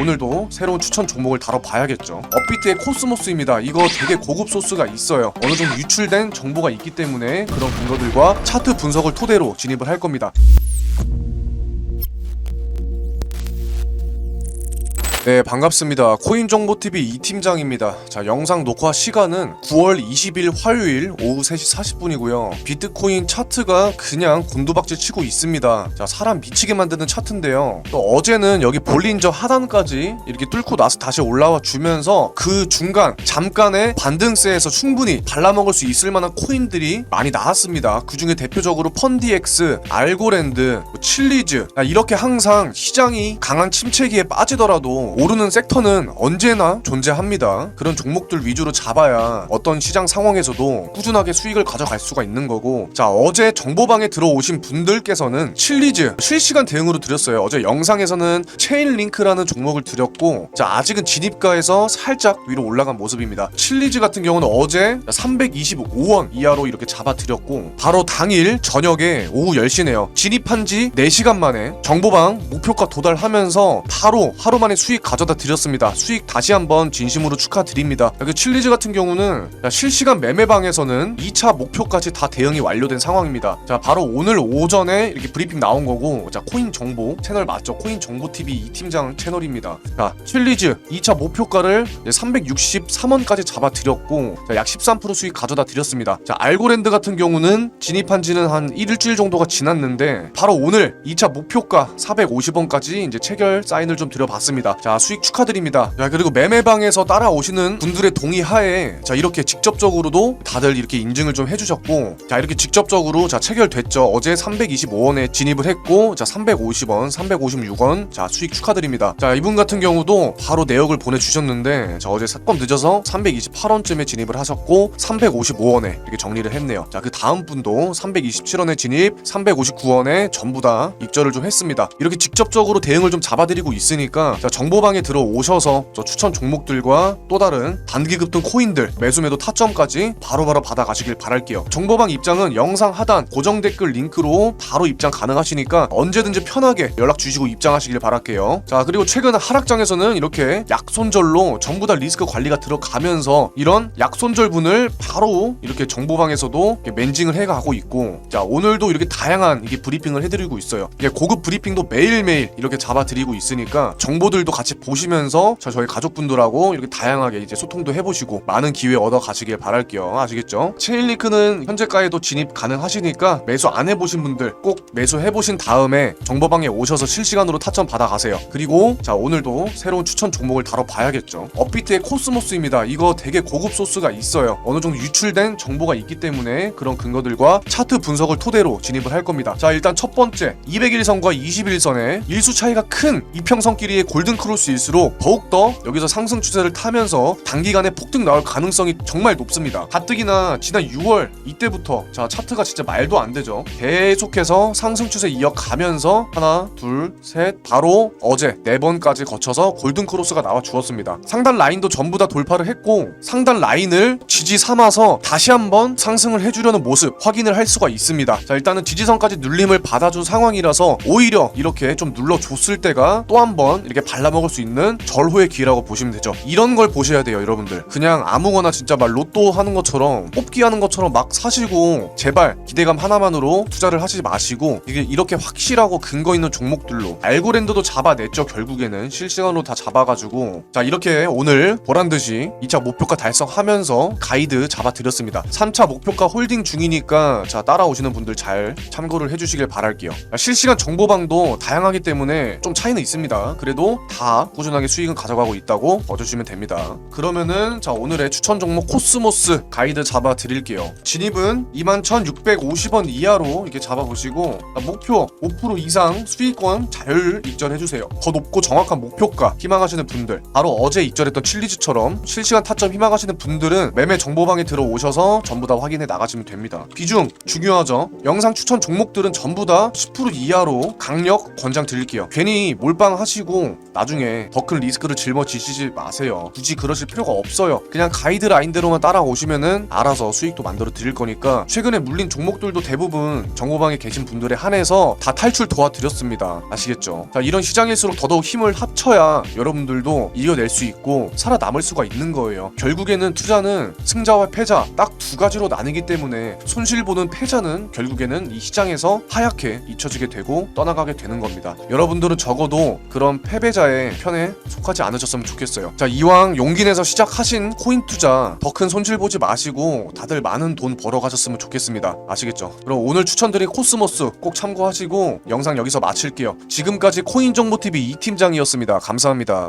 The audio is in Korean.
오늘도 새로운 추천 종목을 다뤄봐야겠죠. 업비트의 코스모스입니다. 이거 되게 고급 소스가 있어요. 어느 정도 유출된 정보가 있기 때문에 그런 근거들과 차트 분석을 토대로 진입을 할 겁니다. 네 반갑습니다. 코인정보TV 이팀장입니다. 자 영상 녹화 시간은 9월 20일 화요일 오후 3시 40분이고요. 비트코인 차트가 그냥 곤두박질 치고 있습니다. 자 사람 미치게 만드는 차트인데요. 또 어제는 여기 볼린저 하단까지 이렇게 뚫고 나서 다시 올라와 주면서 그 중간 잠깐의 반등세에서 충분히 발라먹을 수 있을 만한 코인들이 많이 나왔습니다. 그 중에 대표적으로 펀디엑스, 알고랜드, 뭐 칠리즈 야, 이렇게 항상 시장이 강한 침체기에 빠지더라도 오르는 섹터는 언제나 존재합니다. 그런 종목들 위주로 잡아야 어떤 시장 상황에서도 꾸준하게 수익을 가져갈 수가 있는 거고 자 어제 정보방에 들어오신 분들께서는 칠리즈 실시간 대응으로 드렸어요. 어제 영상에서는 체인링크라는 종목을 드렸고 자 아직은 진입가에서 살짝 위로 올라간 모습입니다. 칠리즈 같은 경우는 어제 325원 이하로 이렇게 잡아드렸고 바로 당일 저녁에 오후 10시네요. 진입한 지 4시간 만에 정보방 목표가 도달하면서 바로 하루 만에 수익 가져다 드렸습니다. 수익 다시 한번 진심으로 축하드립니다. 여기 칠리즈 같은 경우는 자, 실시간 매매방에서는 2차 목표까지 다 대응이 완료된 상황입니다. 자 바로 오늘 오전에 이렇게 브리핑 나온 거고 자 코인 정보 채널 맞죠? 코인 정보 TV 이 팀장 채널입니다. 자 칠리즈 2차 목표가를 363원까지 잡아 드렸고 자, 약13% 수익 가져다 드렸습니다. 자 알고랜드 같은 경우는 진입한 지는 한 일주일 정도가 지났는데 바로 오늘 2차 목표가 450원까지 이제 체결 사인을 좀 드려봤습니다. 자 수익 축하드립니다. 자 그리고 매매방에서 따라오시는 분들의 동의 하에 자 이렇게 직접적으로도 다들 이렇게 인증을 좀 해주셨고 자 이렇게 직접적으로 자 체결됐죠. 어제 325원에 진입을 했고 자 350원, 356원 자 수익 축하드립니다. 자 이분 같은 경우도 바로 내역을 보내주셨는데 자 어제 사건 늦어서 328원쯤에 진입을 하셨고 355원에 이렇게 정리를 했네요. 자 그 다음 분도 327원에 진입, 359원에 전부 다 입절을 좀 했습니다. 이렇게 직접적으로 대응을 좀 잡아드리고 있으니까 자 정보방에 들어오셔서 저 추천 종목들과 또 다른 단기 급등 코인들 매수 매도 타점까지 바로바로 받아가시길 바랄게요. 정보방 입장은 영상 하단 고정 댓글 링크로 바로 입장 가능하시니까 언제든지 편하게 연락 주시고 입장하시길 바랄게요. 자 그리고 최근 하락장에서는 이렇게 약손절로 전부 다 리스크 관리가 들어가면서 이런 약손절분을 바로 이렇게 정보방에서도 이렇게 맨징을 해가고 있고 자 오늘도 이렇게 다양한 이게 브리핑을 해드리고 있어요. 이게 고급 브리핑도 매일매일 이렇게 잡아드리고 있으니까 정보들도 같이 보시면서 자, 저희 가족분들하고 이렇게 다양하게 이제 소통도 해보시고 많은 기회 얻어 가시길 바랄게요. 아시겠죠? 체인링크는 현재가에도 진입 가능하시니까 매수 안 해보신 분들 꼭 매수 해보신 다음에 정보방에 오셔서 실시간으로 타점 받아가세요. 그리고 자 오늘도 새로운 추천 종목을 다뤄봐야겠죠. 업비트의 코스모스입니다. 이거 되게 고급 소스가 있어요. 어느 정도 유출된 정보가 있기 때문에 그런 근거들과 차트 분석을 토대로 진입을 할 겁니다. 자 일단 첫 번째 201선과 21선의 일수 차이가 큰 이평선 길이의 골든 크로스일수록 더욱더 여기서 상승 추세를 타면서 단기간에 폭등 나올 가능성이 정말 높습니다. 가뜩이나 지난 6월 이때부터 자 차트가 진짜 말도 안 되죠. 계속해서 상승 추세 이어가면서 하나, 둘, 셋 바로 어제 네 번까지 거쳐서 골든 크로스가 나와 주었습니다. 상단 라인도 전부 다 돌파를 했고 상단 라인을 지지 삼아서 다시 한번 상승을 해주려는 모습 확인을 할 수가 있습니다. 자 일단은 지지선까지 눌림을 받아준 상황 이라서 오히려 이렇게 좀 눌러줬을 때가 또 한 번 이렇게 발라먹을 수 있는 절호의 기회라고 보시면 되죠. 이런 걸 보셔야 돼요, 여러분들. 그냥 아무거나 진짜 막 로또 하는 것처럼 뽑기 하는 것처럼 막 사시고 제발 기대감 하나만으로 투자를 하시지 마시고 이게 이렇게 확실하고 근거 있는 종목들로 알고랜드도 잡아냈죠, 결국에는 실시간으로 다 잡아가지고 자 이렇게 오늘 보란 듯이 2차 목표가 달성하면서 가이드 잡아드렸습니다. 3차 목표가 홀딩 중이니까 자 따라오시는 분들 잘 참고를 해주시길 바랄게요. 자, 실시간 정보방도 다양하기 때문에 좀 차이는 있습니다. 그래도 다 꾸준하게 수익은 가져가고 있다고 봐주시면 됩니다. 그러면은 자 오늘의 추천 종목 코스모스 가이드 잡아 드릴게요. 진입은 21,650원 이하로 이렇게 잡아보시고 자, 목표 5% 이상 수익권 잘 입절해주세요. 더 높고 정확한 목표가 희망하시는 분들 바로 어제 입절했던 칠리즈처럼 실시간 타점 희망하시는 분들은 매매 정보방에 들어오셔서 전부 다 확인해 나가시면 됩니다. 비중 중요하죠. 영상 추천 종목들은 전부 다10% 이하로 강력 권장 드릴게요. 괜히 몰빵 하시고 나중에 더 큰 리스크를 짊어지시지 마세요. 굳이 그러실 필요가 없어요. 그냥 가이드라인대로만 따라오시면은 알아서 수익도 만들어 드릴 거니까 최근에 물린 종목들도 대부분 정보방에 계신 분들에 한해서 다 탈출 도와드렸습니다. 아시겠죠? 자, 이런 시장일수록 더더욱 힘을 합쳐야 여러분들도 이겨낼 수 있고 살아남을 수가 있는 거예요. 결국에는 투자는 승자와 패자 딱 두 가지로 나뉘기 때문에 손실 보는 패자는 결국에는 이 시장에서 하얗게 잊혀 지게 되고 떠나가게 되는 겁니다. 여러분들은 적어도 그런 패배자의 편에 속하지 않으셨으면 좋겠어요. 자, 이왕 용기 내서 시작하신 코인 투자 더 큰 손실 보지 마시고 다들 많은 돈 벌어 가셨으면 좋겠습니다. 아시겠죠? 그럼 오늘 추천드린 코스모스 꼭 참고하시고 영상 여기서 마칠게요. 지금까지 코인 정보 TV 이 팀장이었습니다. 감사합니다.